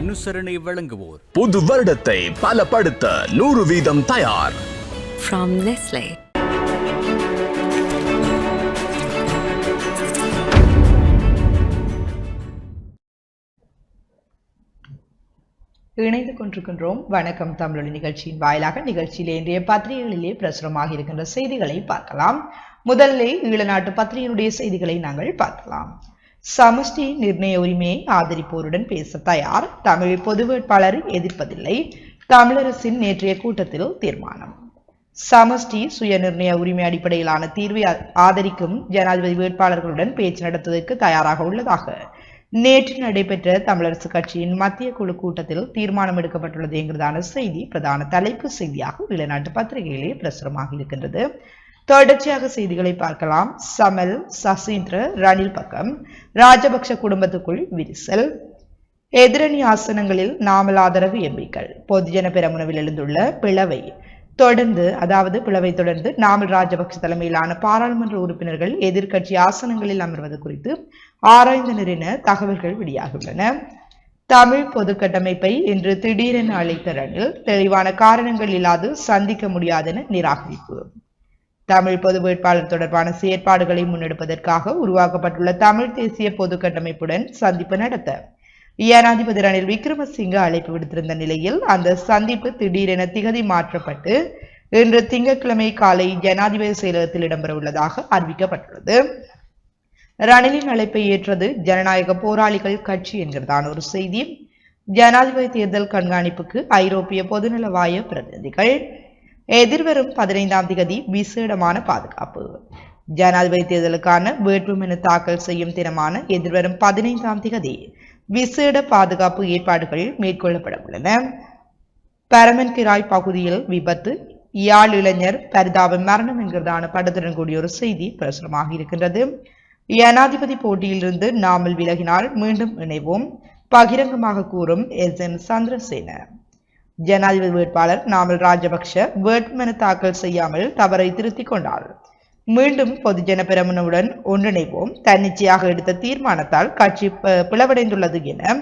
அனுசரணை வழங்குவோர். புது வருடத்தை பலப்படுத்த நூறு வீதம் தயார். From Nestle. இணைந்து கொண்டிருக்கின்றோம். வணக்கம் தமிழொலி நிகழ்ச்சியின் வாயிலாக நிகழ்ச்சியிலே இன்றைய பத்திரிகைகளிலே பிரசுரமாக இருக்கின்ற செய்திகளை பார்க்கலாம். முதலில் ஈழநாட்டு பத்திரிகையினுடைய செய்திகளை நாங்கள் பார்க்கலாம். சமஷ்டி நிர்ணய உரிமையை ஆதரிப்போருடன் பேச தயார். தமிழ் பொது வேட்பாளரை எதிர்ப்பதில்லை. தமிழரசின் நேற்றைய கூட்டத்தில் தீர்மானம். சமஷ்டி சுய நிர்ணய உரிமை அடிப்படையிலான தீர்வை ஆதரிக்கும் ஜனாதிபதி வேட்பாளர்களுடன் பேச்சு நடத்துவதற்கு தயாராக உள்ளதாக. நேற்று நடைபெற்ற தமிழரசு கட்சியின் மத்திய குழு கூட்டத்தில் தீர்மானம் எடுக்கப்பட்டுள்ளது என்கிறதான செய்தி பிரதான தலைப்பு செய்தியாக வெளிநாட்டு பத்திரிகையிலே பிரசுரமாக இருக்கின்றது. தொடர்ச்சியாக செய்திகளை பார்க்கலாம். சமல் சசீந்திர ரணில் பக்கம். ராஜபக்ஷ குடும்பத்துக்குள் விரிசல். எதிரணி ஆசனங்களில் நாமல் ஆதரவு எம்பிக்கள். பொதுஜன பெரமுனவில் எழுந்துள்ள பிளவை தொடர்ந்து அதாவது பிளவை தொடர்ந்து நாமல் ராஜபக்ஷ தலைமையிலான பாராளுமன்ற உறுப்பினர்கள் எதிர்கட்சி ஆசனங்களில் அமர்வது குறித்து ஆராய்ந்தனர் என தகவல்கள் வெளியாகியுள்ளன. தமிழ் பொது கட்டமைப்பை இன்று திடீரென அழைத்த ரணில் தெளிவான காரணங்கள் இல்லாது சந்திக்க முடியாதென நிராகரிப்பு. தமிழ் பொது வேட்பாளர் தொடர்பான செயற்பாடுகளை முன்னெடுப்பதற்காக உருவாக்கப்பட்டுள்ள தமிழ் தேசிய பொது கட்டமைப்புடன் சந்திப்பு நடத்த ஜனாதிபதி ரணில் விக்ரமசிங்க அழைப்பு விடுத்திருந்த நிலையில் அந்த சந்திப்பு திடீரென திகதி மாற்றப்பட்டு இன்று திங்கட்கிழமை காலை ஜனாதிபதி செயலகத்தில் இடம்பெற உள்ளதாக அறிவிக்கப்பட்டுள்ளது. ரணிலின் அழைப்பை ஏற்றது ஜனநாயக போராளிகள் கட்சி என்கிறதான ஒரு செய்தி. ஜனாதிபதி தேர்தல் கண்காணிப்புக்கு ஐரோப்பிய பொதுநலவாய பிரதிநிதிகள் எதிர்வரும் பதினைந்தாம் திகதி விசேடமான பாதுகாப்பு. ஜனாதிபதி தேர்தலுக்கான வேட்புமனு தாக்கல் செய்யும் தினமான எதிர்வரும் பதினைந்தாம் திகதி விசேட பாதுகாப்பு ஏற்பாடுகள் மேற்கொள்ளப்பட உள்ளன. பரமன்கிராய் பகுதியில் விபத்து யாழ் இளைஞர் பரிதாப மரணம் என்கிறதான படத்துடன் கூடிய ஒரு செய்தி பிரசுரமாக இருக்கின்றது. ஜனாதிபதி போட்டியிலிருந்து நாமல் விலகினால் மீண்டும் இணைவோம். பகிரங்கமாக கூறும் எஸ் என் சந்திரசேன. ஜனாதிபதி வேட்பாளர் நாமல் ராஜபக்ஷ வேட்புமனு தாக்கல் செய்யாமல் தவறை திருத்திக் கொண்டார். மீண்டும் பொதுஜன பெரமுனவுடன் ஒன்றிணைவோம். தன்னிச்சையாக எடுத்த தீர்மானத்தால் கட்சி பிளவடைந்துள்ளது என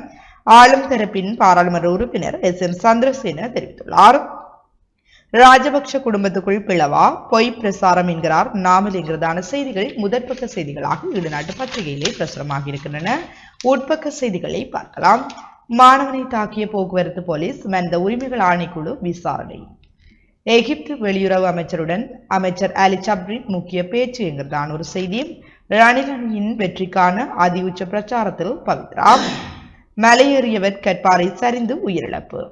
ஆளும் தரப்பின் பாராளுமன்ற உறுப்பினர் எஸ். எம் சந்திரசேன தெரிவித்துள்ளார். ராஜபக்ஷ குடும்பத்துக்குள் பிளவா? பொய் பிரசாரம் என்கிறார் நாமல் என்கிறதான செய்திகள் முதற்பக்க செய்திகளாக ஈடுநாட்டு பத்திரிகையிலே பிரசுரமாக இருக்கின்றன. உட்பக்க செய்திகளை பார்க்கலாம். மாணவனை தாக்கிய போக்குவரத்து போலீஸ் மனித உரிமைகள் ஆணைக்குழு விசாரணை. எகிப்து வெளியுறவு அமைச்சருடன் அமைச்சர் அலி சப்ரின் முக்கிய பேச்சு என்கிறதான் ஒரு செய்தி ரணில் அணியின் வெற்றிக்கான அதி உச்ச பிரச்சாரத்தில் பவித்ரா மலையேறியவர் கற்பாறை சரிந்து உயிரிழப்பு.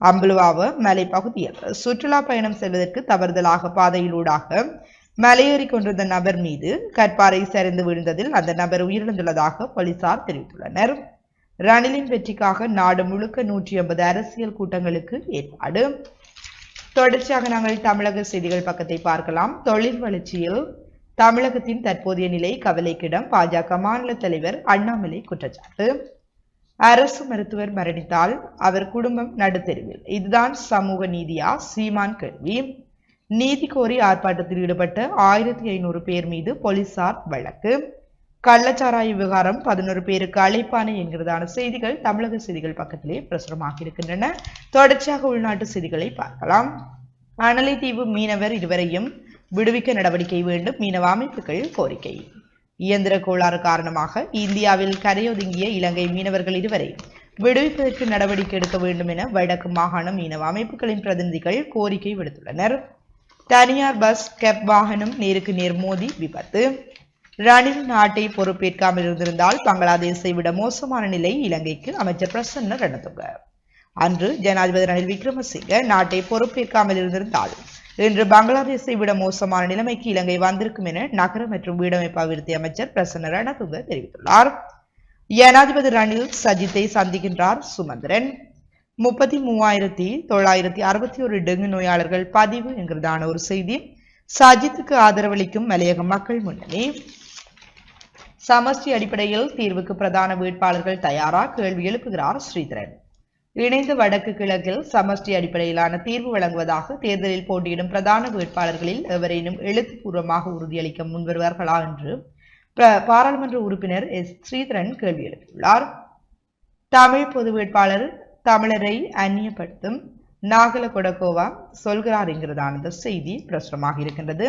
அம்புலுவாவ மலை பகுதியில் சுற்றுலா பயணம் செல்வதற்கு தவறுதலாக பாதையிலூடாக மலையேறி கொண்டிருந்த நபர் மீது கற்பாறை சரிந்து விழுந்ததில் அந்த நபர் உயிரிழந்துள்ளதாக போலீசார் தெரிவித்துள்ளனர். ரணிலின் வெற்றிக்காக நாடு முழுக்க நூற்றி ஐம்பது அரசியல் கூட்டங்களுக்கு ஏற்பாடு. தொடர்ச்சியாக நாங்கள் தமிழக செய்திகள் பக்கத்தை பார்க்கலாம். தொழில் வளர்ச்சியில் தமிழகத்தின் தற்போதைய நிலை கவலைக்கிடம் பாஜக மாநில தலைவர் அண்ணாமலை குற்றச்சாட்டு. அரசு மருத்துவர் மரணித்தால் அவர் குடும்பம் நடுத்தெருவில். இதுதான் சமூக நீதியா? சீமான் கேள்வி. நீதி கோரி ஆர்ப்பாட்டத்தில் ஈடுபட்ட ஆயிரத்தி ஐநூறு பேர் மீது போலீசார் வழக்கு. கள்ளச்சாராய விவகாரம் பதினோரு பேருக்கு அழைப்பானை என்கிறதான செய்திகள் தமிழக செய்திகள் பக்கத்திலே பிரசுரமாக இருக்கின்றன தொடர்ச்சியாக உள்நாட்டு செய்திகளை பார்க்கலாம். அனலைதீவு மீனவர் இருவரையும் விடுவிக்க நடவடிக்கை வேண்டும் மீனவ அமைப்புகள் கோரிக்கை. இயந்திர கோளாறு காரணமாக இந்தியாவில் கரையொதுங்கிய இலங்கை மீனவர்கள் இருவரை விடுவிப்பதற்கு நடவடிக்கை எடுக்க வேண்டும் என வடக்கு மாகாண மீனவ அமைப்புகளின் பிரதிநிதிகள் கோரிக்கை விடுத்துள்ளனர். தனியார் பஸ் கெப் வாகனம் நேருக்கு நேர் மோதி விபத்து. ரணில் நாட்டை பொறுப்பேற்காமல் இருந்திருந்தால் பங்களாதேஷை விட மோசமான நிலை இலங்கைக்கு அமைச்சர் பிரசன்ன ரணதுங்க. அன்று ஜனாதிபதி ரணில் விக்ரமசிங்க நாட்டை பொறுப்பேற்காமல் இருந்திருந்தால் இன்று பங்களாதேஷை விட மோசமான நிலைமைக்கு இலங்கை வந்திருக்கும் என நகர மற்றும் வீடமைப்பு அபிவிருத்தி அமைச்சர் பிரசன்ன ரணதுங்க தெரிவித்துள்ளார். ஜனாதிபதி ரணில் சஜித்தை சந்திக்கின்றார் சுமந்திரன். முப்பத்தி மூவாயிரத்தி தொள்ளாயிரத்தி அறுபத்தி ஒரு டெங்கு நோயாளர்கள் பதிவு என்கிறதான ஒரு செய்தி சஜித்துக்கு ஆதரவளிக்கும் மலையக மக்கள் முன்னணி. சமஷ்டி அடிப்படையில் தீர்வுக்கு பிரதான வேட்பாளர்கள் தயாரா? கேள்வி எழுப்புகிறார் ஸ்ரீதரன். இணைந்த வடக்கு கிழக்கில் சமஷ்டி அடிப்படையிலான தீர்வு வழங்குவதாக தேர்தலில் போட்டியிடும் பிரதான வேட்பாளர்களில் எவரேனும் எழுத்துப்பூர்வமாக உறுதியளிக்க முன்வருவார்களா என்று பாராளுமன்ற உறுப்பினர் எஸ். ஸ்ரீதரன் கேள்வி எழுப்பியுள்ளார். தமிழ் பொது வேட்பாளர் தமிழரை அந்நியப்படுத்தும் நாகல கொடகோவா சொல்கிறார் என்கிறதான செய்தி பிரசுரமாக இருக்கின்றது.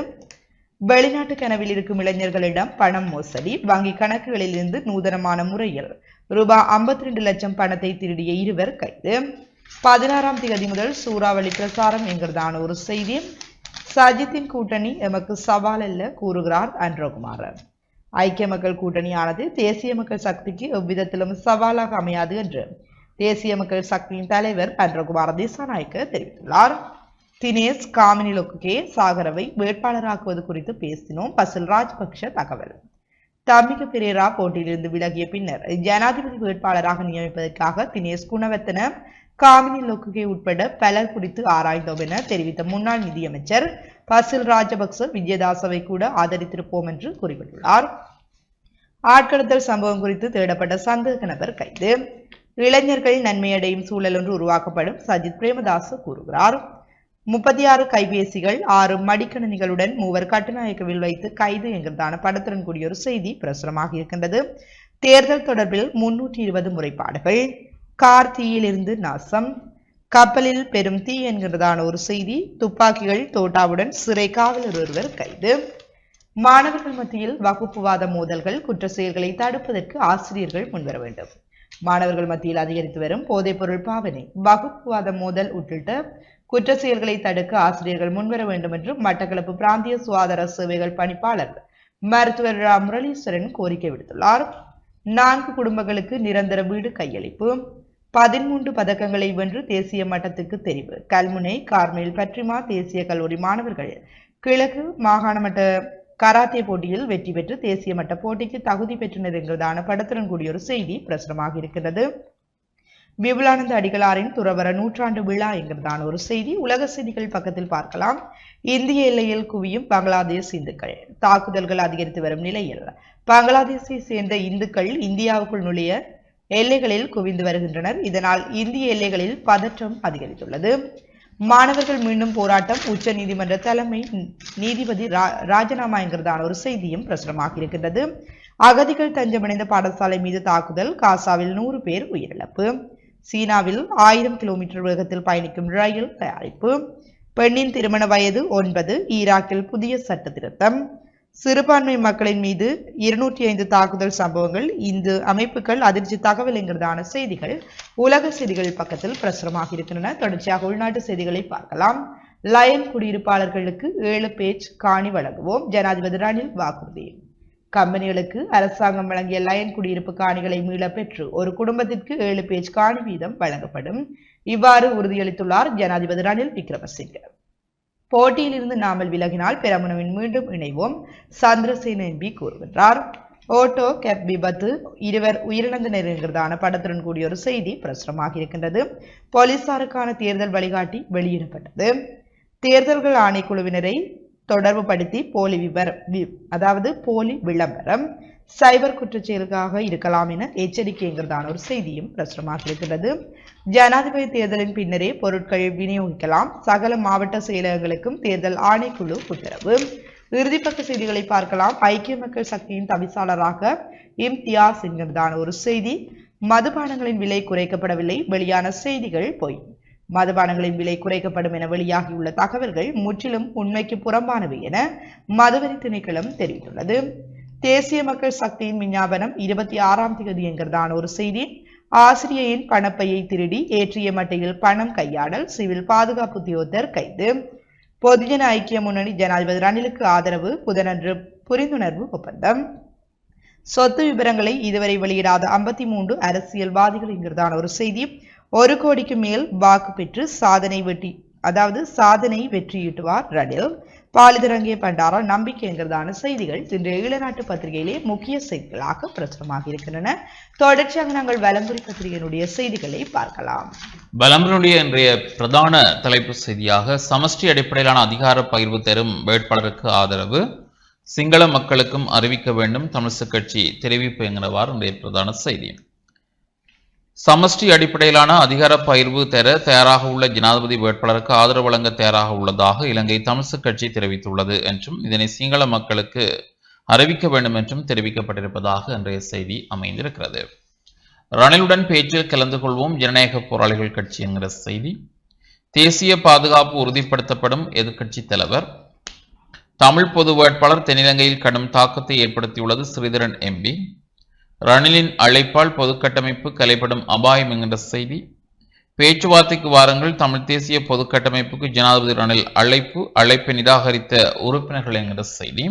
வெளிநாட்டு கனவில் இருக்கும் இளைஞர்களிடம் பணம் மோசடி வங்கி கணக்குகளில் இருந்து நூதனமான முறையில் ரூபாய் 52 லட்சம் பணத்தை திருடிய இருவர் கைது. பதினாறாம் தேதி முதல் சூறாவளி பிரசாரம் என்கிறதான ஒரு செய்தி சஜித்தின் கூட்டணி எமக்கு சவால் அல்ல கூறுகிறார் அன்றகுமார் ஐக்கிய மக்கள் கூட்டணியானது தேசிய மக்கள் சக்திக்கு எவ்விதத்திலும் சவாலாக அமையாது என்று தேசிய மக்கள் சக்தியின் தலைவர் அன்றகுமார் திசாநாயக்க தெரிவித்துள்ளார். தினேஷ் காமினி லொக்குகே சாகரவை வேட்பாளராக்குவது குறித்து பேசினோம். பசில் ராஜபக்ஷ தகவல். தமிக பெரேரா போட்டியிலிருந்து விலகிய பின்னர் ஜனாதிபதி வேட்பாளராக நியமிப்பதற்காக தினேஷ் குணவர்த்தன காமினி லொக்குகே உட்பட பலர் குறித்து ஆராய்ந்தோம் என தெரிவித்த முன்னாள் நிதியமைச்சர் பசில் ராஜபக்ச விஜயதாசவை கூட ஆதரித்திருப்போம் என்று குறிப்பிட்டுள்ளார். ஆட்கடத்தல் சம்பவம் குறித்து தேடப்பட்ட சந்தேக நபர் கைது. இளைஞர்களின் நன்மையடையும் சூழல் ஒன்று உருவாக்கப்படும். சஜித் பிரேமதாஸ் கூறுகிறார். முப்பத்தி ஆறு கைபேசிகள் ஆறு மடிக்கணினிகளுடன் மூவர் கட்டுநாயக்கவில் வைத்து கைது என்கிறதான படத்துடன் கூடிய ஒரு செய்தி பிரசுரமாக இருக்கின்றது. தேர்தல் தொடர்பில் முன்னூற்றி இருபது முறைப்பாடுகள். கார் தீயிலிருந்து நாசம். கப்பலில் பெரும் தீ என்கிறதான ஒரு செய்தி துப்பாக்கிகள் தோட்டாவுடன் சிறை காவலர் ஒருவர் கைது. மாணவர்கள் மத்தியில் வகுப்புவாத மோதல்கள் குற்ற செயல்களை தடுப்பதற்கு ஆசிரியர்கள் முன்வர வேண்டும். மாணவர்கள் மத்தியில் அதிகரித்து வரும் போதைப்பொருள் பாவனை வகுப்புவாத மோதல் உள்ளிட்ட குற்ற செயல்களை தடுக்க ஆசிரியர்கள் முன்வர வேண்டும் என்று மட்டக்களப்பு பிராந்திய சுகாதார சேவைகள் பணிப்பாளர் மருத்துவர் ரா. முரளீஸ்வரன் கோரிக்கை விடுத்துள்ளார். நான்கு குடும்பங்களுக்கு நிரந்தர வீடு கையளிப்பு. பதிமூன்று பதக்கங்களை வென்று தேசிய மட்டத்துக்கு தெரிவு. கல்முனை கார்மேல் பற்றிமா தேசிய கல்லூரி மாணவர்கள் கிழக்கு மாகாண மட்ட கராத்தே போட்டியில் வெற்றி பெற்று தேசிய மட்ட போட்டிக்கு தகுதி பெற்றனர் என்கிறதான படத்துடன் கூடிய ஒரு செய்தி பிரசுரமாக இருக்கிறது விபுலானந்த அடிகளாரின் துறவர நூற்றாண்டு விழா என்கிறதான ஒரு செய்தி உலக செய்திகள் பக்கத்தில் பார்க்கலாம். இந்திய எல்லையில் குவியும் பங்களாதேஷ் இந்துக்கள். தாக்குதல்கள் அதிகரித்து வரும் நிலையில் பங்களாதேஷை சேர்ந்த இந்துக்கள் இந்தியாவுக்குள் நுழைய எல்லைகளில் குவிந்து வருகின்றனர். இதனால் இந்திய எல்லைகளில் பதற்றம் அதிகரித்துள்ளது. மாணவர்கள் மீண்டும் போராட்டம். உச்ச நீதிமன்ற தலைமை நீதிபதி ரா- ராஜினாமா என்கிறதான ஒரு செய்தியும் பிரசுரமாக இருக்கின்றது. அகதிகள் தஞ்சமடைந்த பாடசாலை மீது தாக்குதல். காசாவில் நூறு பேர் உயிரிழப்பு. சீனாவில் ஆயிரம் கிலோமீட்டர் வேகத்தில் பயணிக்கும் ரயில் தயாரிப்பு. பெண்ணின் திருமண வயது ஒன்பது ஈராக்கில் புதிய சட்ட திருத்தம் சிறுபான்மை மக்களின் மீது இருநூற்றி ஐந்து தாக்குதல் சம்பவங்கள். இந்து அமைப்புகள் அதிர்ச்சி தகவல் என்கிறதான செய்திகள் உலக செய்திகள் பக்கத்தில் பிரசுரமாக இருக்கின்றன. தொடர்ச்சியாக உள்நாட்டு செய்திகளை பார்க்கலாம். லயன் குடியிருப்பாளர்களுக்கு ஏழு பேஜ் காணி வழங்குவோம். ஜனாதிபதி ரணில் வாக்குறுதி. கம்பெனிகளுக்கு அரசாங்கம் வழங்கிய லயன் குடியிருப்பு காணிகளை மீளப் பெற்று ஒரு குடும்பத்திற்கு ஏழு பேஜ் காணி வீதம் வழங்கப்படும். இவ்வாறு உறுதியளித்துள்ளார் ஜனாதிபதி ரணில் விக்ரமசிங்க. போட்டியிலிருந்து நாமல் விலகினால் பெரமுனவின் மீண்டும் இணைவோம். சந்திரசேன எம்பி கூறுகின்றார். ஓட்டோ கேப் விபத்து இருவர் உயிரிழந்தனர் என்கிறதான படத்துடன் கூடிய ஒரு செய்தி பிரசுரமாக இருக்கின்றது. போலீசாருக்கான தேர்தல் வழிகாட்டி வெளியிடப்பட்டது. தேர்தல்கள் ஆணைக்குழுவினரை தொடர்பு படுத்தி போலி விவரம் அதாவது போலி விளம்பரம் சைபர் குற்றச்செயலுக்காக இருக்கலாம் என எச்சரிக்கைங்கிறதான ஒரு செய்தியும் பிரசுரமாக இருக்கிறது. ஜனாதிபதி தேர்தலின் பின்னரே பொருட்கள் விநியோகிக்கலாம். சகல மாவட்ட செயலகங்களுக்கும் தேர்தல் ஆணைக்குழு உத்தரவு. இறுதிப்பக்க செய்திகளை பார்க்கலாம். ஐக்கிய மக்கள் சக்தியின் தவிசாளராக இம்தியாஸ் என்கிறதான ஒரு செய்தி. மதுபானங்களின் விலை குறைக்கப்படவில்லை. வெளியான செய்திகள் பொய். மதுபானங்களின் விலை குறைக்கப்படும் என வெளியாகியுள்ள தகவல்கள் முற்றிலும் உண்மைக்கு புறம்பானவை என மதுவரி திணைக்களம் தெரிவித்துள்ளது. தேசிய மக்கள் சக்தியின் விஞ்ஞாபனம் இருபத்தி ஆறாம் தேதி என்கிறதான ஒரு செய்தி. ஆசிரியையின் பணப்பையை திருடி ஏற்றிய மட்டையில் பணம் கையாடல் சிவில் பாதுகாப்பு உத்தியோகத்தர் கைது. பொதுஜன ஐக்கிய முன்னணி ஜனாதிபதி ரணிலுக்கு ஆதரவு புதனன்று புரிந்துணர்வு ஒப்பந்தம். சொத்து விவரங்களை இதுவரை வெளியிடாத ஐம்பத்தி மூன்று அரசியல்வாதிகள் என்கிறதான ஒரு செய்தி. ஒரு கோடிக்கு மேல் வாக்கு பெற்று சாதனை வெற்றி அதாவது சாதனை வெற்றியிட்டுவார் ரணில். பாலிதரங்கிய பண்டாரா நம்பிக்கைங்கிறதான செய்திகள் இன்று ஈழநாட்டு பத்திரிகையிலே முக்கிய செய்திகளாக பிரசுரமாக இருக்கின்றன. தொடர்ச்சியாக நாங்கள் வலம்புரி பத்திரிகையினுடைய செய்திகளை பார்க்கலாம். பலம்பனுடைய இன்றைய பிரதான தலைப்பு செய்தியாக சமஷ்டி அடிப்படையிலான அதிகார பகிர்வு தரும் வேட்பாளருக்கு ஆதரவு சிங்கள மக்களுக்கும் அறிவிக்க வேண்டும் தமிழிசை கட்சி தெரிவிப்பு என்கிறவாறு இன்றைய பிரதான செய்தி. சமஷ்டி அடிப்படையிலான அதிகார பகிர்வு தர தயாராக உள்ள ஜனாதிபதி வேட்பாளருக்கு ஆதரவு வழங்க தயாராக உள்ளதாக இலங்கை தமிழிசை கட்சி தெரிவித்துள்ளது என்றும் இதனை சிங்கள மக்களுக்கு அறிவிக்க வேண்டும் என்றும் தெரிவிக்கப்பட்டிருப்பதாக இன்றைய செய்தி அமைந்திருக்கிறது. ரணிலுடன் பேச்சில் கலந்து கொள்வோம். ஜனநாயக போராளிகள் கட்சி என்கிற செய்தி. தேசிய பாதுகாப்பு உறுதிப்படுத்தப்படும் எதிர்க்கட்சி தலைவர். தமிழ் பொது வேட்பாளர் தென்னிலங்கையில் கடும் தாக்கத்தை ஏற்படுத்தியுள்ளது ஸ்ரீதரன் எம்பி. ரணிலின் அழைப்பால் பொதுக்கட்டமைப்பு கலைப்படும் அபாயம் என்கின்ற செய்தி. பேச்சுவார்த்தைக்கு வாருங்கள். தமிழ் தேசிய பொதுக்கட்டமைப்புக்கு ஜனாதிபதி ரணில் அழைப்பு அழைப்பை நிராகரித்த உறுப்பினர்கள் என்கின்ற செய்தி.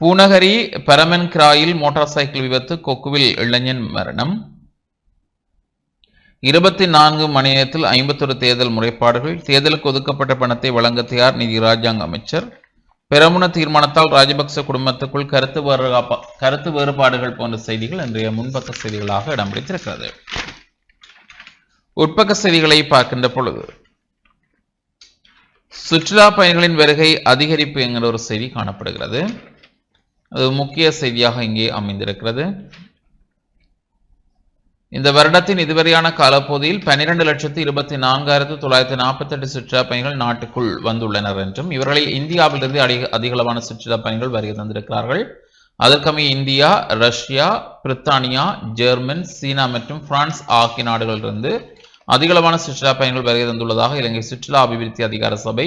பூநகரி பரமன் கிராயில் மோட்டார் சைக்கிள் விபத்து கொக்குவில் இளைஞன் மரணம். இருபத்தி நான்கு மணி நேரத்தில் ஐம்பத்தொரு தேர்தல் முறைப்பாடுகள். தேர்தலுக்கு ஒதுக்கப்பட்ட பணத்தை வழங்க தயார் நிதி ராஜாங்க அமைச்சர். பெரமுன தீர்மானத்தால் ராஜபக்ச குடும்பத்துக்குள் கருத்து வேறுபா- கருத்து வேறுபாடுகள் போன்ற செய்திகள் இன்றைய முன்பக்க செய்திகளாக இடம் பிடித்திருக்கிறது. உட்பக்க செய்திகளை பார்க்கின்ற பொழுது சுற்றுலா பயணிகளின் வருகை அதிகரிப்பு என்கிற ஒரு செய்தி காணப்படுகிறது. அது முக்கிய செய்தியாக இங்கே அமைந்திருக்கிறது. இந்த வருடத்தின் இதுவரையான காலப்பகுதியில் பன்னிரண்டு லட்சத்து இருபத்தி நான்காயிரத்து தொள்ளாயிரத்தி நாற்பத்தி எட்டு சுற்றுலா பயணிகள் நாட்டுக்குள் வந்துள்ளனர் என்றும் இவர்களில் இந்தியாவிலிருந்து அதிக அதிகளவான சுற்றுலா பயணிகள் வருகை தந்திருக்கிறார்கள். அதற்கமைய இந்தியா ரஷ்யா பிரித்தானியா ஜெர்மன் சீனா மற்றும் பிரான்ஸ் ஆகிய நாடுகளிலிருந்து அதிகளவான சுற்றுலா பயணிகள் வருகை தந்துள்ளதாக இலங்கை சுற்றுலா அபிவிருத்தி அதிகார சபை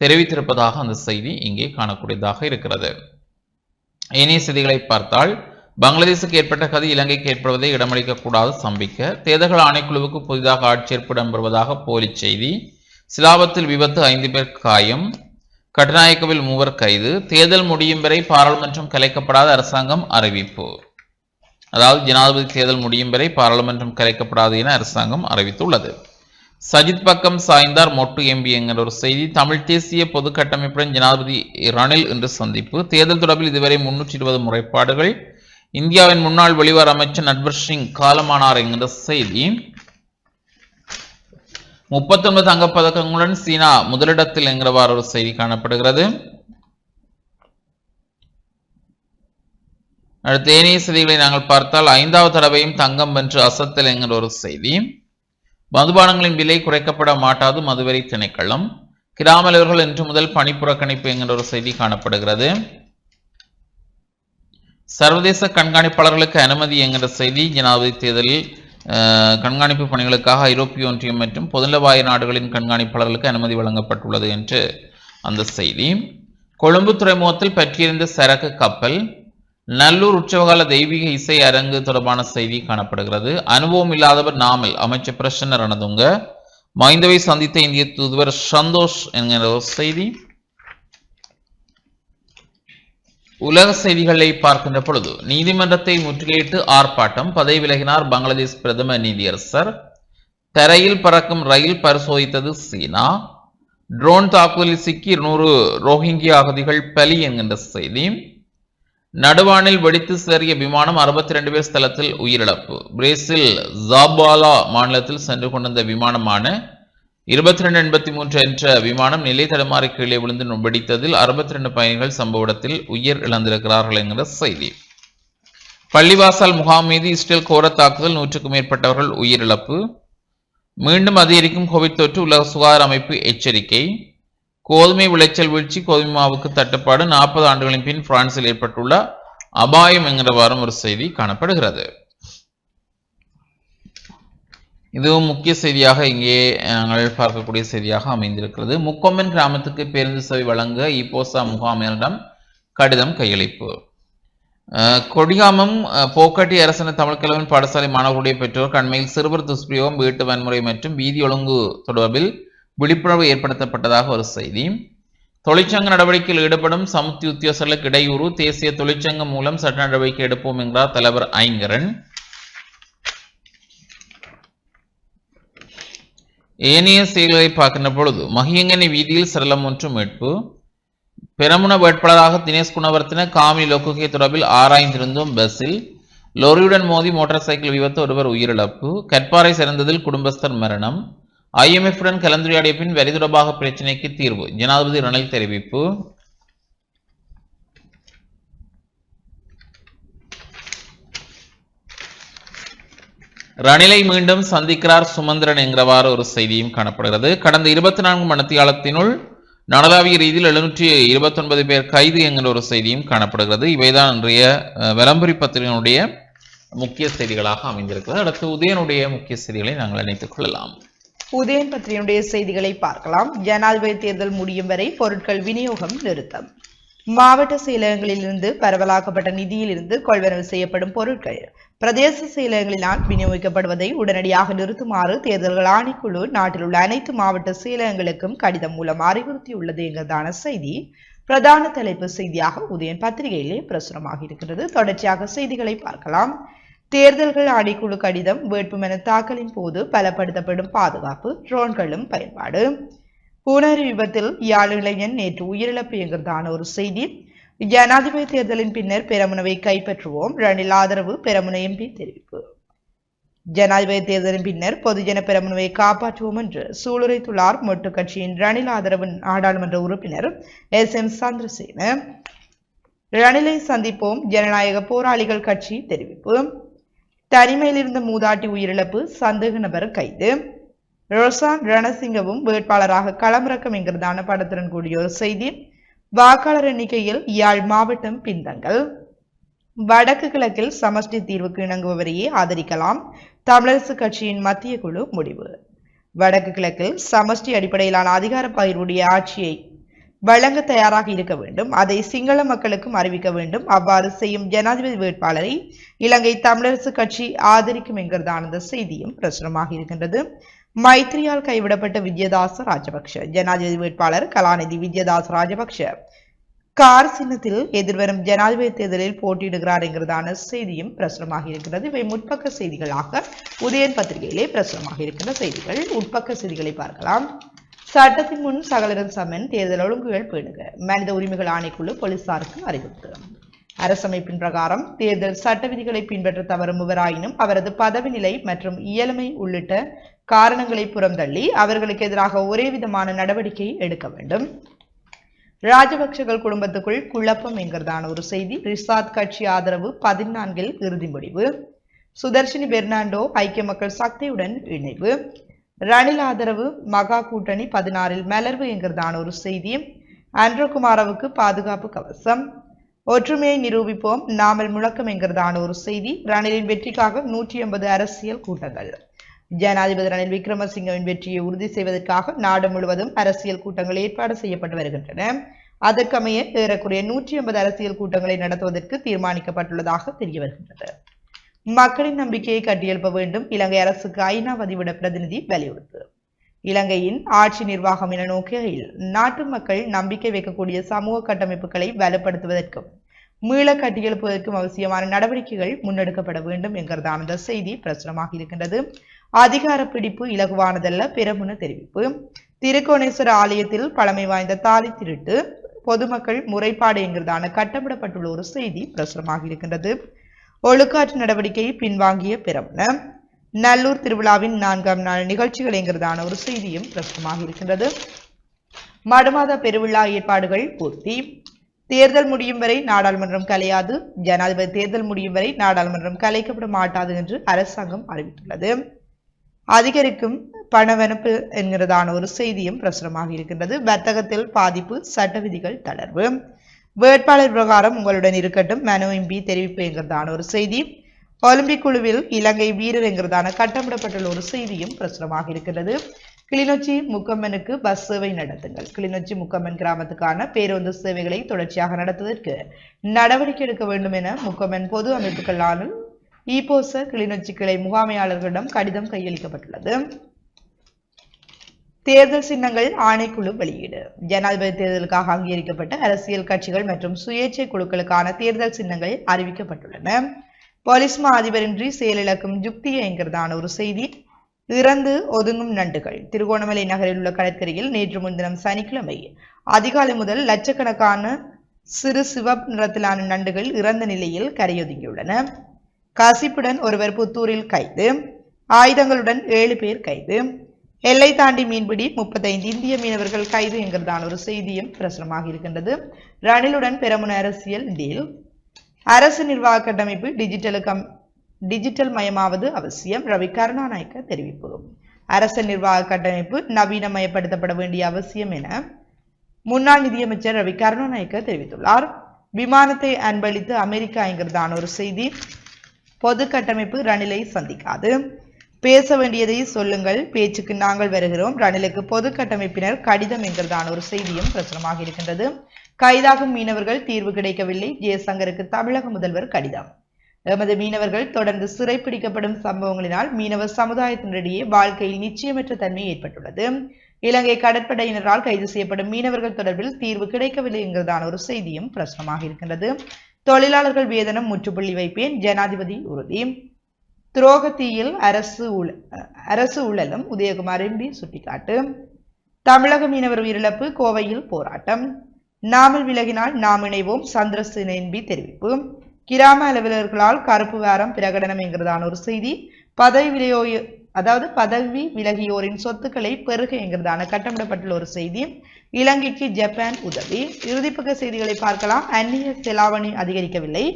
தெரிவித்திருப்பதாக அந்த செய்தி இங்கே காணக்கூடியதாக இருக்கிறது. ஏனைய செய்திகளை பார்த்தால் பங்களாதேசுக்கு ஏற்பட்ட கதி இலங்கைக்கு ஏற்படுவதை இடமளிக்க கூடாது சம்பிக்க தேர்தல்கள் ஆணைக்குழுவுக்கு புதிதாக ஆட்சேர்ப்பு இடம்பெறுவதாக போலி செய்தி. சிலாபத்தில் விபத்து ஐந்து பேர் காயம். கட்டுநாயக்கவில் மூவர் கைது. தேர்தல் முடியும் வரை பாராளுமன்றம் கலைக்கப்படாத அரசாங்கம் அறிவிப்பு. அதாவது ஜனாதிபதி தேர்தல் முடியும் வரை பாராளுமன்றம் கலைக்கப்படாது என அரசாங்கம் அறிவித்துள்ளது. சஜித் பக்கம் சாய்ந்தார் மொட்டு எம்பி என்கிற ஒரு செய்தி. தமிழ் தேசிய பொது கட்டமைப்புடன் ஜனாதிபதி ரணில் இன்று சந்திப்பு. தேர்தல் தொடர்பில் இதுவரை முன்னூற்றி இருபது முறைப்பாடுகள் இந்தியாவின் முன்னாள் வெளிவார அமைச்சர் நட்வர் சிங் காலமானார் என்கிற செய்தி. முப்பத்தொன்பது தங்கப்பதக்கங்களுடன் சீனா முதலிடத்தில் என்கிறவாறு ஒரு செய்தி காணப்படுகிறது. அடுத்து ஏனைய செய்திகளை நாங்கள் பார்த்தால் ஐந்தாவது தடவையும் தங்கம் வென்று அசத்தல் என்கிற ஒரு செய்தி. மதுபானங்களின் விலை குறைக்கப்பட மாட்டாது மதுவரி திணைக்களம். கிராமலவர்கள் இன்று முதல் பணிப்புறக்கணிப்பு என்கிற ஒரு செய்தி காணப்படுகிறது. சர்வதேச கண்காணிப்பாளர்களுக்கு அனுமதி என்கிற செய்தி ஜனாதிபதி தேர்தலில் கண்காணிப்பு பணிகளுக்காக ஐரோப்பிய ஒன்றியம் மற்றும் பொதுநலவாய நாடுகளின் கண்காணிப்பாளர்களுக்கு அனுமதி வழங்கப்பட்டுள்ளது என்று அந்த செய்தி. கொழும்பு துறைமுகத்தில் பற்றியிருந்த சரக்கு கப்பல் நல்லூர் உற்சவகால தெய்வீக இசை அரங்கு தொடர்பான செய்தி காணப்படுகிறது. அனுபவம் இல்லாதவர் நாமல் அமைச்சர் பிரசன்னர் அனதுங்க மைந்தவை சந்தித்த இந்திய தூதுவர் சந்தோஷ் என்கிற ஒரு செய்தி. உலக செய்திகளை பார்க்கின்ற பொழுது நீதிமன்றத்தை முற்றுகையிட்டு ஆர்ப்பாட்டம் பதவி விலகினார் பங்களாதேஷ் பிரதம நீதியரசர். தரையில் பறக்கும் ரயில் பரிசோதித்தது சீனா. ட்ரோன் தாக்குதலில் சிக்கி நூறு ரோஹிங்கியா அகதிகள் பலி என்கின்ற செய்தி. நடுவானில் வெடித்து சேறிய விமானம் அறுபத்தி ரெண்டு பேர் ஸ்தலத்தில் உயிரிழப்பு. பிரேசில் ஜாபாலா மாநிலத்தில் சென்று கொண்டிருந்த விமானமான இருபத்தி ரெண்டு எண்பத்தி மூன்று என்ற விமானம் நிலை தடுமாறி கீழே விழுந்து வெடித்ததில் அறுபத்தி ரெண்டு பயணிகள் சம்பவ இடத்தில் உயிர் இழந்திருக்கிறார்கள் என்கிற செய்தி. பள்ளிவாசல் முகாம் மீது இஸ்ரேல் கோர தாக்குதல் நூற்றுக்கும் மேற்பட்டவர்கள் உயிரிழப்பு. மீண்டும் அதிகரிக்கும் கோவிட் தொற்று உலக சுகாதார அமைப்பு எச்சரிக்கை. கோதுமை விளைச்சல் வீழ்ச்சி கோதுமை மாவுக்கு தட்டுப்பாடு நாற்பது ஆண்டுகளின் பின் பிரான்சில் ஏற்பட்டுள்ள அபாயம் என்கிறவாறும் ஒரு செய்தி காணப்படுகிறது. இதுவும் முக்கிய செய்தியாக இங்கே நாங்கள் பார்க்கக்கூடிய செய்தியாக அமைந்திருக்கிறது. முக்கொம்பன் கிராமத்துக்கு பேருந்து சேவை வழங்க இப்போசா முகாமினரிடம் கடிதம் கையளிப்பு. கொடிகாமம் போக்கட்டி அரசன தமிழ் கல்வன் பாடசாலை மாணவர்களுடைய பெற்றோர் கண்மையில் சிறுவர் துஷ்பிரயோகம் வீட்டு வன்முறை மற்றும் வீதி ஒழுங்கு தொடர்பில் விழிப்புணர்வு ஏற்படுத்தப்பட்டதாக ஒரு செய்தி. தொழிற்சங்க நடவடிக்கையில் ஈடுபடும் சமுத்தி உத்தியோகர்களுக்கு இடையூறு தேசிய தொழிற்சங்கம் மூலம் சட்ட நடவடிக்கை எடுப்போம் என்கிறார் தலைவர் ஐங்கரன். ஏனைய செயல்களை பார்க்கின்ற பொழுது மகியங்கனி வீதியில் சரளம் ஒன்று மீட்பு. பெரமுன வேட்பாளராக தினேஷ் குணவர்த்தன காமி லோக்குகே தொடர்பில் ஆராய்ந்திருந்தும் பஸ்ஸில். லோரியுடன் மோதி மோட்டார் சைக்கிள் விபத்து ஒருவர் உயிரிழப்பு. கற்பாறை சிறந்ததில் குடும்பஸ்தர் மரணம். ஐஎம்எஃப்புடன் உடன் கலந்துரையாடிய பின் வரி தொடர்பாக பிரச்சினைக்கு தீர்வு. ஜனாதிபதி ரணில் தெரிவிப்பு. ரணிலை மீண்டும் சந்திக்கிறார் சுமந்திரன் என்கிறவாறு ஒரு செய்தியும் காணப்படுகிறது. கடந்த இருபத்தி நான்கு மணித்தியாலத்தினுள் நடதாவிய ரீதியில் எழுநூற்றி இருபத்தி ஒன்பது பேர் கைது என்கிற ஒரு செய்தியும் காணப்படுகிறது. இவைதான் இன்றைய விளம்பரி பத்திரிகையினுடைய முக்கிய செய்திகளாக அமைந்திருக்கிறது. அடுத்து உதயனுடைய முக்கிய செய்திகளை நாங்கள் இணைத்துக் கொள்ளலாம். உதயன் பத்திரிகையினுடைய செய்திகளை பார்க்கலாம். ஜனாதிபதி தேர்தல் முடியும் வரை பொருட்கள் விநியோகம் நிறுத்தம். மாவட்ட செயலகங்களிலிருந்து பரவலாக்கப்பட்ட நிதியிலிருந்து கொள்வனவு செய்யப்படும் பொருட்கள். பிரதேச செயலகங்களினால் விநியோகிக்கப்படுவதை உடனடியாக நிறுத்துமாறு தேர்தல்கள் ஆணைக்குழு நாட்டில் உள்ள அனைத்து மாவட்ட செயலகங்களுக்கும் கடிதம் மூலம் அறிவுறுத்தியுள்ளது என்கிறதான செய்தி. பிரதான தலைப்பு செய்தியாக உதயன் பத்திரிகையிலே பிரசுரமாக இருக்கிறது. தொடர்ச்சியாக செய்திகளை பார்க்கலாம். தேர்தல்கள் ஆணைக்குழு கடிதம் வேட்புமனு தாக்கலின் போது பலப்படுத்தப்படும் பாதுகாப்பு ட்ரோன்களும் பயன்பாடு. பூனரி விபத்தில் யாழ் இளைஞன் நேற்று உயிரிழப்பு என்கிறதான ஒரு செய்தி. ஜனாதிபதி தேர்தலின் பின்னர் பெரமுனவை கைப்பற்றுவோம். ரணில் ஆதரவு பெரமுன எம்பி தெரிவிப்பு. ஜனாதிபதி தேர்தலின் பின்னர் பொதுஜன பெரமுனவை காப்பாற்றுவோம் என்று சூளுரைத்துள்ளார். மொட்டு கட்சியின் ரணில் ஆதரவு நாடாளுமன்ற உறுப்பினர் எஸ். எம். சந்திரசேன. ரணிலை சந்திப்போம். ஜனநாயக போராளிகள் கட்சி தெரிவிப்பு. தனிமையிலிருந்த மூதாட்டி உயிரிழப்பு சந்தேக நபர் கைது. ரோசான் ரணசிங்கவும் வேட்பாளராக களமிறக்கம் என்கிறதான படத்துடன் கூடிய ஒரு செய்தி. வாக்காளர் எண்ணிக்கையில் யாழ் மாவட்டம் பின்தங்கள் வடக்கு கிழக்கில் சமஷ்டி தீர்வுக்கு இணங்குபவரையே ஆதரிக்கலாம். தமிழரசு கட்சியின் மத்திய குழு முடிவு. வடக்கு கிழக்கில் சமஷ்டி அடிப்படையிலான அதிகார பகிர்வுடைய ஆட்சியை வழங்க தயாராக இருக்க வேண்டும். அதை சிங்கள மக்களுக்கும் அறிவிக்க வேண்டும். அவ்வாறு செய்யும் ஜனாதிபதி வேட்பாளரை இலங்கை தமிழரசு கட்சி ஆதரிக்கும் என்கிறதான அந்த செய்தியும் பிரசுரமாக இருக்கின்றது. மைத்ரியால் கைவிடப்பட்ட விஜயதாச ராஜபக்ஷ ஜனாதிபதி வேட்பாளர் கலாநிதி விஜயதாஸ் ராஜபக்ஷ கார் சின்னத்தில் எதிர்வரும் ஜனாதிபதி தேர்தலில் போட்டியிடுகிறார் என்கிறதான செய்தியும் பிரசுரமாக இருக்கிறது இவை முற்பக்க செய்திகளாக உதயன் பத்திரிகையிலே பிரசுரமாக இருக்கின்ற செய்திகள் உட்பக்க செய்திகளை பார்க்கலாம் சட்டத்தின் முன் சகலரும் சமன் தேர்தல் ஒழுங்குகள் பேணுக மனித உரிமைகள் ஆணைக்குழு போலீசாருக்கு அறிவிப்பு அரசமைப்பின் பிரகாரம் தேர்தல் சட்ட விதிகளை பின்பற்ற தவறும் இவராயினும் அவரது பதவி நிலை மற்றும் இயலுமை உள்ளிட்ட காரணங்களை புறந்தள்ளி அவர்களுக்கு எதிராக ஒரே விதமான நடவடிக்கை எடுக்க வேண்டும். ராஜபக்சகள் குடும்பத்துக்குள் குழப்பம் என்கிறதான ஒரு செய்தி. ரிசாத் கட்சி ஆதரவு பதினான்கில் இறுதி முடிவு. சுதர்ஷினி பெர்னாண்டோ ஐக்கிய மக்கள் சக்தியுடன் இணைவு. ரணில் ஆதரவு மகா கூட்டணி பதினாறில் மலர்வு என்கிறதான ஒரு செய்தி. அன்றகுமாரவுக்கு பாதுகாப்பு கவசம். ஒற்றுமையை நிரூபிப்போம் நாமல் முழக்கம் என்கிறதான ஒரு செய்தி. ரணிலின் வெற்றிக்காக நூற்றி எண்பது அரசியல் கூட்டங்கள். ஜனாதிபதி ரணில் விக்ரமசிங்கவின் வெற்றியை உறுதி செய்வதற்காக நாடு முழுவதும் அரசியல் கூட்டங்கள் ஏற்பாடு செய்யப்பட்டு வருகின்றன. அதற்கமைய ஏறக்குறைய நூற்றி ஐம்பது அரசியல் கூட்டங்களை நடத்துவதற்கு தீர்மானிக்கப்பட்டுள்ளதாக தெரிய வருகின்றது. மக்களின் நம்பிக்கையை கட்டியெழுப்ப வேண்டும். இலங்கை அரசுக்கு ஐநா பதிவிட பிரதிநிதி வலியுறுத்து. இலங்கையின் ஆட்சி நிர்வாகம் என நோக்கியில் நாட்டு மக்கள் நம்பிக்கை வைக்கக்கூடிய சமூக கட்டமைப்புகளை வலுப்படுத்துவதற்கும் மீள கட்டியெழுப்புவதற்கும் அவசியமான நடவடிக்கைகள் முன்னெடுக்கப்பட வேண்டும் என்கிறதான இந்த செய்தி பிரசுரமாக இருக்கின்றது. அதிகார பிடிப்பு இலகுவானதல்ல பெருமுன தெரிவிப்பு. திருக்கோணேஸ்வர ஆலயத்தில் பழமை வாய்ந்த தாலி திருட்டு பொதுமக்கள் முறைப்பாடு என்கிறதான கட்டமிடப்பட்டுள்ள ஒரு செய்தி பிரசுரமாக இருக்கின்றது. ஒழுக்காற்று நடவடிக்கையை பின்வாங்கிய பெருமுன நல்லூர் திருவிழாவின் நான்காம் நாள் நிகழ்ச்சிகள் என்கிறதான ஒரு செய்தியும் பிரசுரமாக இருக்கின்றது. மடுமாத பெருவிழா ஏற்பாடுகள் பூர்த்தி. தேர்தல் முடியும் வரை நாடாளுமன்றம் கலையாது. ஜனாதிபதி தேர்தல் முடியும் வரை நாடாளுமன்றம் கலைக்கப்பட மாட்டாது என்று அரசாங்கம் அறிவித்துள்ளது. அதிகரிக்கும் பணவெனப்பு என்கிறதான ஒரு செய்தியும் பிரசுரமாக இருக்கின்றது. வர்த்தகத்தில் பாதிப்பு சட்ட விதிகள் தளர்வு. வேட்பாளர் பிரகாரம் உங்களுடன் இருக்கட்டும். மனு எம்பி தெரிவிப்பு என்கிறதான ஒரு செய்தி. ஒலிம்பிக் குழுவில் இலங்கை வீரர் என்கிறதான கட்டமிடப்பட்டுள்ள ஒரு செய்தியும் பிரசுரமாக இருக்கிறது கிளிநொச்சி முக்கம்மனுக்கு பஸ் சேவை நடத்துங்கள். கிளிநொச்சி முக்கம்மன் கிராமத்துக்கான பேருந்து சேவைகளை தொடர்ச்சியாக நடத்துவதற்கு நடவடிக்கை எடுக்க வேண்டும் என முக்கம்மன் பொது அமைப்புகளான ஈபோச கிளிநொச்சி கிளை முகாமையாளர்களிடம் கடிதம் கையளிக்கப்பட்டுள்ளது. தேர்தல் சின்னங்கள் ஆணைக்குழு வெளியீடு. ஜனாதிபதி தேர்தலுக்காக அங்கீகரிக்கப்பட்ட அரசியல் கட்சிகள் மற்றும் சுயேட்சை குழுக்களுக்கான தேர்தல் சின்னங்கள் அறிவிக்கப்பட்டுள்ளன. பொலிஸ்மா அதிபரின்றி செயலிழக்கும் யுக்தி என்கிறதான ஒரு செய்தி இறந்து ஒதுங்கும் நண்டுகள். திருகோணமலை நகரில் உள்ள கடற்கரையில் நேற்று முன்தினம் சனிக்கிழமை அதிகாலை முதல் லட்சக்கணக்கான சிறு சிவப்பு நிறத்திலான நண்டுகள் இறந்த நிலையில் கரையொதுங்கியுள்ளன. கசிப்புடன் ஒருவர் புத்தூரில் கைது. ஆயுதங்களுடன் ஏழு பேர் கைது. எல்லை தாண்டி மீன்பிடி முப்பத்தைந்து இந்திய மீனவர்கள் கைது என்கிறதான ஒரு செய்தியும் பிரசுரமாக இருக்கின்றது. ரணிலுடன் பெரமுன அரசியல் டீல். அரசு நிர்வாக கட்டமைப்பு டிஜிட்டலுக்கம் டிஜிட்டல் மயமாவது அவசியம் ரவி கருணாநாயக்க தெரிவிப்பு. அரசு நிர்வாக கட்டமைப்பு நவீனமயப்படுத்தப்பட வேண்டிய அவசியம் என முன்னாள் நிதியமைச்சர் ரவி கருணாநாயக்க தெரிவித்துள்ளார். விமானத்தை அன்பளித்து அமெரிக்கா என்கிறதான ஒரு செய்தி. பொது கட்டமைப்பு ரணிலை சந்திக்காது. பேச வேண்டியதை சொல்லுங்கள். பேச்சுக்கு நாங்கள் வருகிறோம். ரணிலுக்கு பொது கட்டமைப்பினர் கடிதம் என்கிறதான ஒரு செய்தியும் பிரசுரமாக இருக்கின்றது. கைதாகும் மீனவர்கள் தீர்வு கிடைக்கவில்லை. ஜெயசங்கருக்கு தமிழக முதல்வர் கடிதம். எமது மீனவர்கள் தொடர்ந்து சிறைப்பிடிக்கப்படும் சம்பவங்களினால் மீனவ சமுதாயத்தினரிடையே வாழ்க்கையில் நிச்சயமற்ற தன்மை ஏற்பட்டுள்ளது. இலங்கை கடற்படையினரால் கைது செய்யப்படும் மீனவர்கள் தொடர்பில் தீர்வு கிடைக்கவில்லை என்கிறதான ஒரு செய்தியும் பிரச்சனமாக இருக்கின்றது. தொழிலாளர்கள் வேதனம் முற்றுப்புள்ளி வைப்பேன். ஜனாதிபதி உறுதி. துரோகத்தியில் அரசு ஊழ அரசு ஊழலும் உதயகுமார் எம்பி சுட்டிக்காட்டு. தமிழக மீனவர் உயிரிழப்பு கோவையில் போராட்டம். நாமல் விலகினால் நாம் இணைவோம் சந்திரசேன எம்பி தெரிவிப்பு. கிராம அலுவலர்களால் கருப்பு வாரம் பிரகடனம் என்கிறதான ஒரு செய்தி. பதவி விலையோ அதாவது பதவி விலகியோரின் சொத்துக்களை பெருகுங்கிறதான கட்டமிடப்பட்டுள்ள ஒரு செய்தி. இலங்கைக்கு ஜப்பான் உதவி. இறுதிப்பக்க செய்திகளை பார்க்கலாம். அந்நிய செலாவணி அதிகரிக்கவில்லை.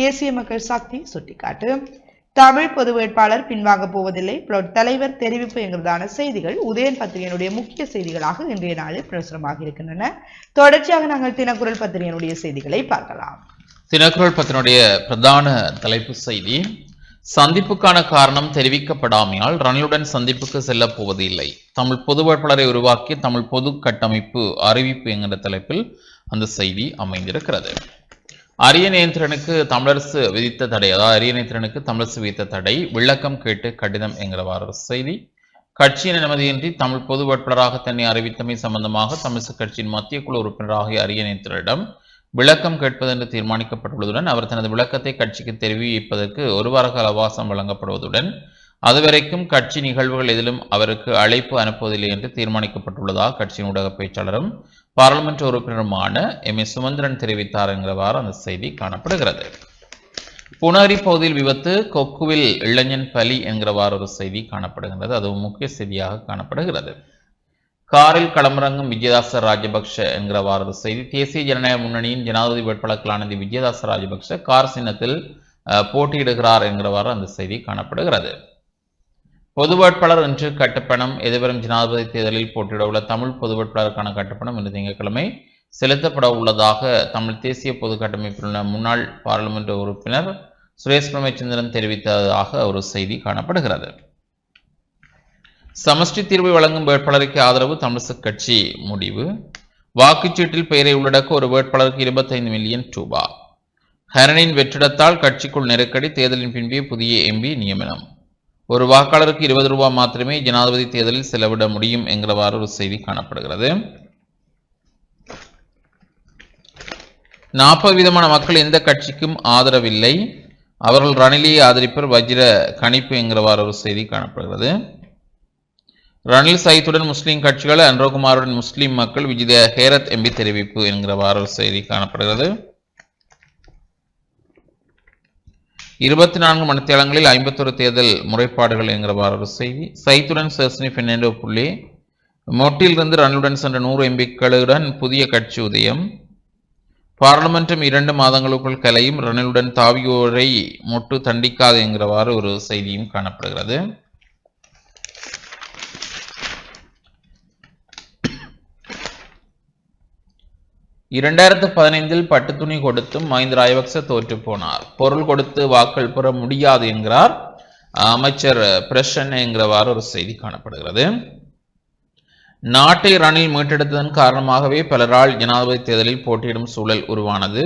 தேசிய மக்கள் சக்தி சுட்டிக்காட்டு. தமிழ் பொது வேட்பாளர் பின்வாங்க போவதில்லை. தலைவர் தெரிவிப்பு என்கிறதான செய்திகள் உதயன் பத்திரிகையினுடைய முக்கிய செய்திகளாக இன்றைய நாளில் பிரசுரமாக இருக்கின்றன. தொடர்ச்சியாக நாங்கள் தினக்குரல் பத்திரிகையினுடைய செய்திகளை பார்க்கலாம். தினக்குரல் பத்தினுடைய பிரதான தலைப்பு செய்தி. சந்திப்புக்கான காரணம் தெரிவிக்கப்படாமையால் ரணிலுடன் சந்திப்புக்கு செல்ல போவது இல்லை தமிழ் பொது வேட்பாளரை உருவாக்கி தமிழ் பொது கட்டமைப்பு அறிவிப்பு என்கிற தலைப்பில் அந்த செய்தி அமைந்திருக்கிறது. அரியநேந்திரனுக்கு தமிழரசு விதித்த தடை அதாவது அரியநேந்திரனுக்கு தமிழரசு விதித்த தடை விளக்கம் கேட்டு கடிதம் என்கிறவாறு செய்தி. கட்சியின் அனுமதியின்றி தமிழ் பொது வேட்பாளராக தன்னை அறிவித்தமை சம்பந்தமாக தமிழிசை கட்சியின் மத்திய குழு உறுப்பினராகிய அரியநேந்திரனிடம் விளக்கம் கேட்பது என்று தீர்மானிக்கப்பட்டுள்ளதுடன் அவர் தனது விளக்கத்தை கட்சிக்கு தெரிவிப்பதற்கு ஒரு வார கால அவகாசம் வழங்கப்படுவதுடன் அதுவரைக்கும் கட்சி நிகழ்வுகள் எதிலும் அவருக்கு அழைப்பு அனுப்புவதில்லை என்று தீர்மானிக்கப்பட்டுள்ளதாக கட்சியின் ஊடக பேச்சாளரும் பாராளுமன்ற உறுப்பினருமான எம். ஏ சுமந்திரன் தெரிவித்தார் என்கிறவாறு அந்த செய்தி காணப்படுகிறது. புனரி பகுதியில் விபத்து கொக்குவில் இளைஞன் பலி என்கிறவாறு ஒரு செய்தி காணப்படுகின்றது. அதுவும் முக்கிய செய்தியாக காணப்படுகிறது. காரில் களமிறங்கும் விஜயதாச ராஜபக்ஷ என்கிறவாறு ஒரு செய்தி. தேசிய ஜனநாயக முன்னணியின் ஜனாதிபதி வேட்பாளர்களானது விஜயதாச ராஜபக்ஷ கார் சின்னத்தில் போட்டியிடுகிறார் என்கிறவாறு அந்த செய்தி காணப்படுகிறது. பொது வேட்பாளர் என்று கட்டுப்பணம் எதிர்வரும் ஜனாதிபதி தேர்தலில் போட்டியிட உள்ள தமிழ் பொது வேட்பாளருக்கான கட்டுப்பணம் இன்று திங்கட்கிழமை செலுத்தப்பட உள்ளதாக தமிழ் தேசிய பொது கட்டமைப்பில் உள்ள முன்னாள் பாராளுமன்ற உறுப்பினர் சுரேஷ் பிரமச்சந்திரன் தெரிவித்ததாக ஒரு செய்தி காணப்படுகிறது. சமஷ்டி தீர்வை வழங்கும் வேட்பாளருக்கு ஆதரவு தமிழக கட்சி முடிவு. வாக்குச்சீட்டில் பெயரை உள்ளடக்க ஒரு வேட்பாளருக்கு இருபத்தைந்து மில்லியன் ரூபா. ஹரணின் வெற்றிடத்தால் கட்சிக்குள் நெருக்கடி தேர்தலின் பின்பே புதிய எம்பி நியமனம். ஒரு வாக்காளருக்கு இருபது ரூபாய் மாத்திரமே ஜனாதிபதி தேர்தலில் செலவிட முடியும் என்கிறவாறு ஒரு செய்தி காணப்படுகிறது. நாற்பது விதமான மக்கள் எந்த கட்சிக்கும் ஆதரவில்லை. அவர்கள் ரணிலியை ஆதரிப்பர் வஜ்ர கணிப்பு என்கிறவாறு ஒரு செய்தி காணப்படுகிறது. ரணில் சைத்துடன் முஸ்லீம் கட்சிகள் அன்ரோகுமாருடன் முஸ்லீம் மக்கள் விஜித ஹேரத் எம்பி தெரிவிப்பு என்கிறவாறு ஒரு செய்தி காணப்படுகிறது. இருபத்தி நான்கு மணித்தேளங்களில் ஐம்பத்தொரு தேர்தல் முறைப்பாடுகள் என்கிற ஒரு செய்தி. சைத்துடன் சர்ஸ்னி பெர்னாண்டோ புள்ளி. மொட்டிலிருந்து ரணிலுடன் சென்ற நூறு எம்பிக்களுடன் புதிய கட்சி உதயம். பாராளுமன்றம் இரண்டு மாதங்களுக்குள் கலையும். ரணிலுடன் தாவியோரை மொட்டு தண்டிக்காது என்கிறவாறு ஒரு செய்தியும் காணப்படுகிறது. இரண்டாயிரத்து பதினைந்தில் பட்டு துணி கொடுத்தும் மஹிந்த ராஜபக்ச தோற்று போனார். பொருள் கொடுத்து வாக்கள் பெற முடியாது என்கிறார். அமைச்சர் பிரசன் என்கிறவாறு ஒரு செய்தி காணப்படுகிறது. நாட்டை ரணில் மீட்டெடுத்ததன் காரணமாகவே பலரால் ஜனாதிபதி தேர்தலில் போட்டியிடும் சூழல் உருவானது.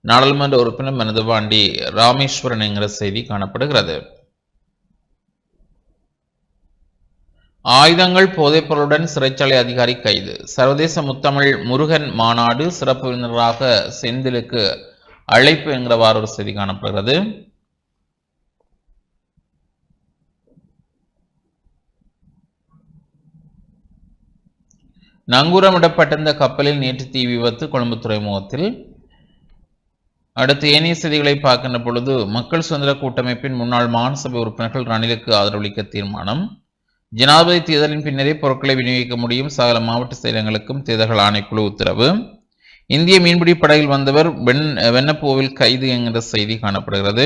நாடாளுமன்ற உறுப்பினர் மனதுபாண்டி ராமேஸ்வரன் என்கிற செய்தி காணப்படுகிறது. ஆயுதங்கள் போதைப்பொருளுடன் சிறைச்சாலை அதிகாரி கைது. சர்வதேச முத்தமிழ் முருகன் மாநாடு சிறப்பு விருந்தினராக செந்திலுக்கு அழைப்பு என்கிறவாறு ஒரு செய்தி காணப்படுகிறது. நங்கூரமிடப்பட்டிருந்த கப்பலில் நேற்று தீ விபத்து கொழும்பு துறைமுகத்தில். அடுத்து ஏனைய செய்திகளை பார்க்கின்ற பொழுது மக்கள் சுதந்திர கூட்டமைப்பின் முன்னாள் மாநிலசபை உறுப்பினர்கள் ரணிலுக்கு ஆதரவளிக்க தீர்மானம். ஜனாதிபதி தேர்தலின் பின்னரே பொருட்களை விநியோகிக்க முடியும். சகல மாவட்ட செயலகங்களுக்கும் தேர்தல்கள் ஆணைக்குழு உத்தரவு. இந்திய மீன்பிடி படகில் வந்தவர் வெண் வெண்ணப்பூவில் கைது என்கிற செய்தி காணப்படுகிறது.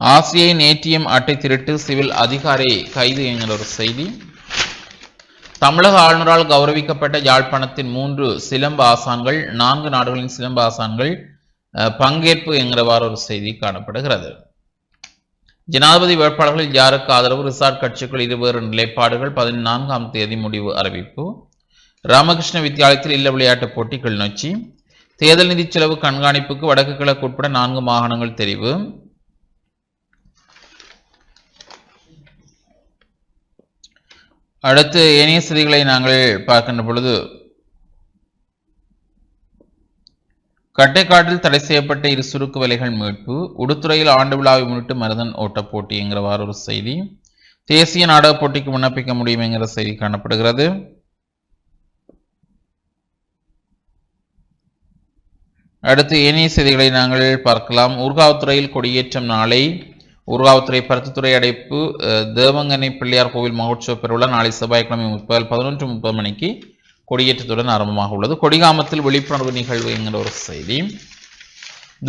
ஆசியின் ஏடிஎம் அட்டை திருட்டு சிவில் அதிகாரி கைது என்கிற ஒரு செய்தி. தமிழக ஆளுநரால் கௌரவிக்கப்பட்ட யாழ்ப்பாணத்தின் மூன்று சிலம்ப ஆசான்கள் நான்கு நாடுகளின் சிலம்ப ஆசான்கள் அஹ், பங்கேற்பு என்கிறவாறு ஒரு செய்தி காணப்படுகிறது. ஜனாதிபதி வேட்பாளர்களில் யாருக்கு ஆதரவு? ரிசார்ட் கட்சிக்குள் இருவேறு நிலைப்பாடுகள். பதினான்காம் தேதி முடிவு அறிவிப்பு. ராமகிருஷ்ண வித்தியாலயத்தில் இல்ல விளையாட்டுப் போட்டி கிளிநொச்சி. தேர்தல் நிதி செலவு கண்காணிப்புக்கு வடக்கு கிழக்கு உட்பட நான்கு மாகாணங்கள் தெரிவு. அடுத்து ஏனைய செய்திகளை நாங்கள் பார்க்கின்ற பொழுது கட்டைக்காட்டில் தடை செய்யப்பட்ட இரு சுருக்கு வலைகள் மீட்பு உடுத்துறையில் ஆண்டு விழாவை முன்னிட்டு மருதன் ஓட்டப் போட்டி ஒரு செய்தி தேசிய நாடகப் போட்டிக்கு விண்ணப்பிக்க முடியும் என்கிற செய்தி காணப்படுகிறது. அடுத்து ஏனைய செய்திகளை நாங்கள் பார்க்கலாம். ஊர்காவத்துறையில் கொடியேற்றம் நாளை. ஊர்காவத்துறை பருத்தித்துறை அடைப்பு தேவங்கனை பிள்ளையார் கோவில் மகோத்சவ பெருவிழா நாளை செவ்வாய்க்கிழமை முப்பது பதினொன்று முப்பது மணிக்கு கொடியேற்றத்துடன் ஆரம்பமாக உள்ளது. கொடிகாமத்தில் விழிப்புணர்வு நிகழ்வு என்கிற ஒரு செய்தி.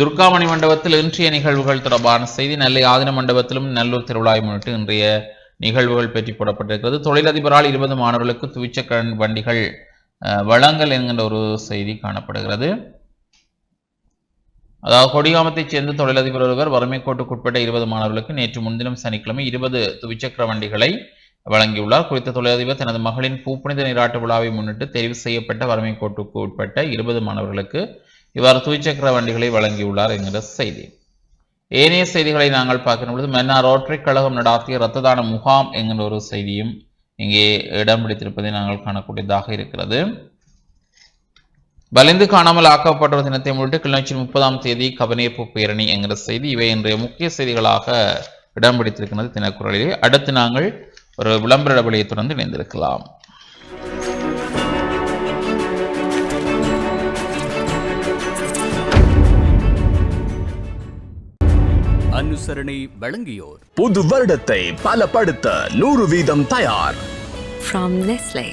துர்காமணி மண்டபத்தில் இன்றைய நிகழ்வுகள் தொடர்பான செய்தி. நெல்லை ஆதின மண்டபத்திலும் நல்லூர் திருவிழாவை முன்னிட்டு இன்றைய நிகழ்வுகள் பற்றி போடப்பட்டிருக்கிறது. தொழிலதிபரால் இருபது மாணவர்களுக்கு துவிச்சக்கரன் வண்டிகள் வழங்கல் என்கின்ற ஒரு செய்தி காணப்படுகிறது. அதாவது கொடிகாமத்தைச் சேர்ந்த தொழிலதிபர் ஒருவர் வறுமை கோட்டுக்குட்பட்ட இருபது மாணவர்களுக்கு நேற்று முன்தினம் சனிக்கிழமை இருபது துவிச்சக்கர வண்டிகளை வழங்கியுள்ளார். குறித்த தொழிலதிபர் தனது மகளின் பூப்புனித நீராட்டு விழாவை முன்னிட்டு தெரிவு செய்யப்பட்ட வறுமை கோட்டுக்கு உட்பட்ட இருபது மாணவர்களுக்கு இவ்வாறு துவிச்சக்கர வண்டிகளை வழங்கியுள்ளார் என்கிற செய்தி. ஏனைய செய்திகளை நாங்கள் பார்க்கிற பொழுது மன்னார் ரோட்டரி கழகம் நடாத்திய இரத்த தான முகாம் என்கிற ஒரு செய்தியும் இங்கே இடம் பிடித்திருப்பதை நாங்கள் காணக்கூடியதாக இருக்கிறது. வலிந்து காணாமல் ஆக்கப்பட்டோர் தினத்தை முன்னிட்டு கிளிநொச்சி முப்பதாம் தேதி கவனீர்ப்பு பேரணி என்கிற செய்தி இவை இன்றைய முக்கிய செய்திகளாக இடம் பிடித்திருக்கிறது தினக்குரலிலே. அடுத்து நாங்கள் ஒரு விளம்பர இடைவெளியை தொடர்ந்து இணைந்திருக்கலாம் அனுசரணை வழங்கியோர் புது வருடத்தை பலப்படுத்த நூறு வீதம் தயார் From Nestle.